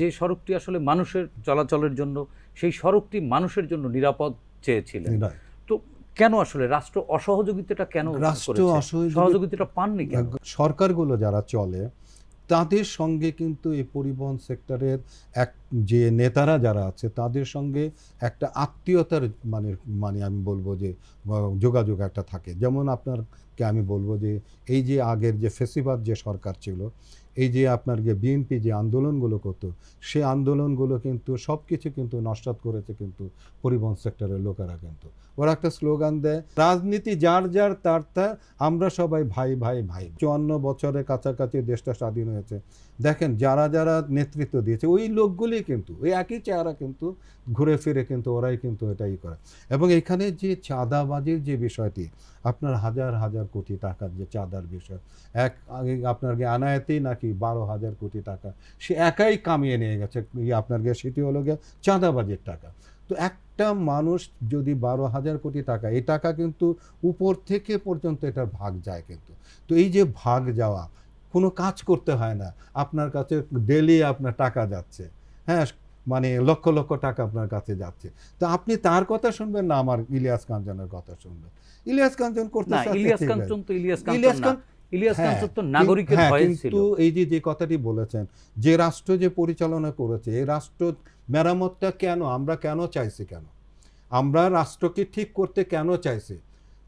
যে সড়কটি আসলে মানুষের চলাচলের জন্য সেই সড়কটি মানুষের জন্য নিরাপদ চেয়েছিলেন। তো কেন আসলে? রাষ্ট্র অসহযোগিতাটা কেন রাষ্ট্র? সহযোগিতাটা পাননি কেন? সরকারগুলো যারা চলে তাদের সঙ্গে কিন্তু এই পরিবহন সেক্টরের এক যে নেতারা যারা আছে, তাদের সঙ্গে একটা আত্মীয়তার মানে মানে আমি বলব যে, যোগাযোগ একটা থাকে। যেমন আপনারকে আমি বলব যে, এই যে আগের যে ফেসিবাদ যে সরকার ছিল, এই যে আপনার যে বিএনপি যে আন্দোলনগুলো করতো, সে আন্দোলনগুলো কিন্তু সব কিছু কিন্তু নস্বাত করেছে কিন্তু পরিবহন সেক্টরের লোকেরা কিন্তু। ওরা একটা স্লোগান দেয়, রাজনীতি যার যার তার তার আমরা সবাই ভাই ভাই ভাই। চুয়ান্ন বছরের কাছাকাছি দেশটা স্বাধীন হয়েছে। দেখেন যারা যারা নেতৃত্ব দিয়েছে, ওই লোকগুলি কিন্তু, ওই একই চেহারা কিন্তু ঘুরে ফিরে কিন্তু ওরাই কিন্তু এটাই করে। এবং এখানে যে চাঁদাবাজির যে বিষয়টি, আপনার হাজার হাজার কোটি টাকার যে চাঁদার বিষয়, এক আপনার গে আনায়াতেই নাকি বারো হাজার কোটি টাকা, সে একাই কামিয়ে নিয়ে গেছে আপনার গে সেটি হলো গিয়ে চাঁদাবাজির টাকা। তো একটা মানুষ যদি বারো হাজার কোটি টাকা, এই টাকা কিন্তু উপর থেকে পর্যন্ত এটার ভাগ যায় কিন্তু। তো এই যে ভাগ যাওয়া, কোনো কাজ করতে হয় না, আপনার কাছে ডেলি আপনার টাকা যাচ্ছে। হ্যাঁ মানে লক্ষ লক্ষ টাকা আপনার কাছে যাচ্ছে। তো আপনি তার কথা শুনবেন না আমার ইলিয়াস কাঞ্চনের কথা শুনবেন। ইলিয়াস কাঞ্চন করতে ইলিয়াস কাঞ্চন তো ইলিয়াস ইলিয়াস কাঞ্চন ইলিয়াস হ্যাঁ, কাঞ্চন তো নাগরিকের হ্যাঁ, ভয়ে ছিল। কিন্তু এই যে যে কথাটি বলেছেন যে রাষ্ট্র যে পরিচালনা করেছে এই রাষ্ট্র মেরামতটা কেন আমরা কেন চাইছি কেন? আমরা রাষ্ট্রকে ঠিক করতে কেন চাইছি?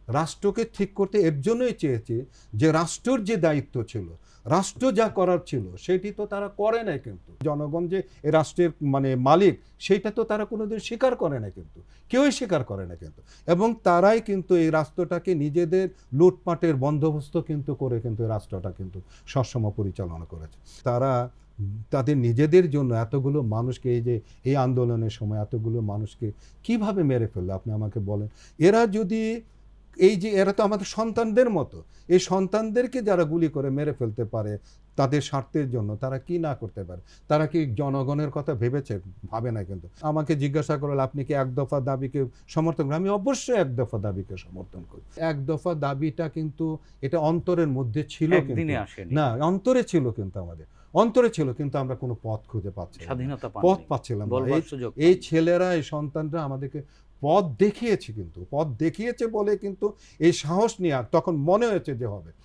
রাষ্ট্রকে ঠিক করতে এর জন্যই চেয়েছে যে রাষ্ট্রের যে দায়িত্ব ছিল, রাষ্ট্র যা করার ছিল সেটি তো তারা করে নাই কিন্তু। জনগণ যে রাষ্ট্রের মানে মালিক সেইটা তো তারা কোনোদিন স্বীকার করে না কিন্তু। কেউই স্বীকার করে না কিন্তু। এবং তারাই কিন্তু এই রাষ্ট্রটাকে নিজেদের লুটপাটের বন্দোবস্ত কিন্তু করে কিন্তু রাষ্ট্রটা কিন্তু সবসময় পরিচালনা করেছে। তারা তাদের নিজেদের জন্য এতগুলো মানুষকে এই যে এই আন্দোলনের সময় এতগুলো মানুষকে কীভাবে মেরে ফেলল? আপনি আমাকে বলেন। এরা যদি এই যে এরা তো আমাদের সন্তানদের মতো। এই সন্তানদেরকে যারা গুলি করে মেরে ফেলতে পারে তাদের স্বার্থের জন্য তারা কি না করতে পারে? তারা কি জনগণের কথা ভেবেছে? ভাবে না কিন্তু। আমাকে জিজ্ঞাসা করলে আপনি কি এক দফা দাবিকে সমর্থন করেন? আমি অবশ্যই এক দফা দাবিকে সমর্থন করি। এক দফা দাবিটা কিন্তু এটা অন্তরের মধ্যে ছিল না অন্তরে ছিল কিন্তু আমাদের। অন্তরে ছিল কিন্তু আমরা কোনো পথ খুঁজে পাচ্ছি। পথ পাচ্ছিলাম এই-। ছেলেরা এই সন্তানরা আমাদেরকে পথ দেখিয়েছে কিন্তু, পথ দেখিয়েছে বলে কিন্তু এই সাহস নিয়ে তখন মনে হয়েছে যে হবে।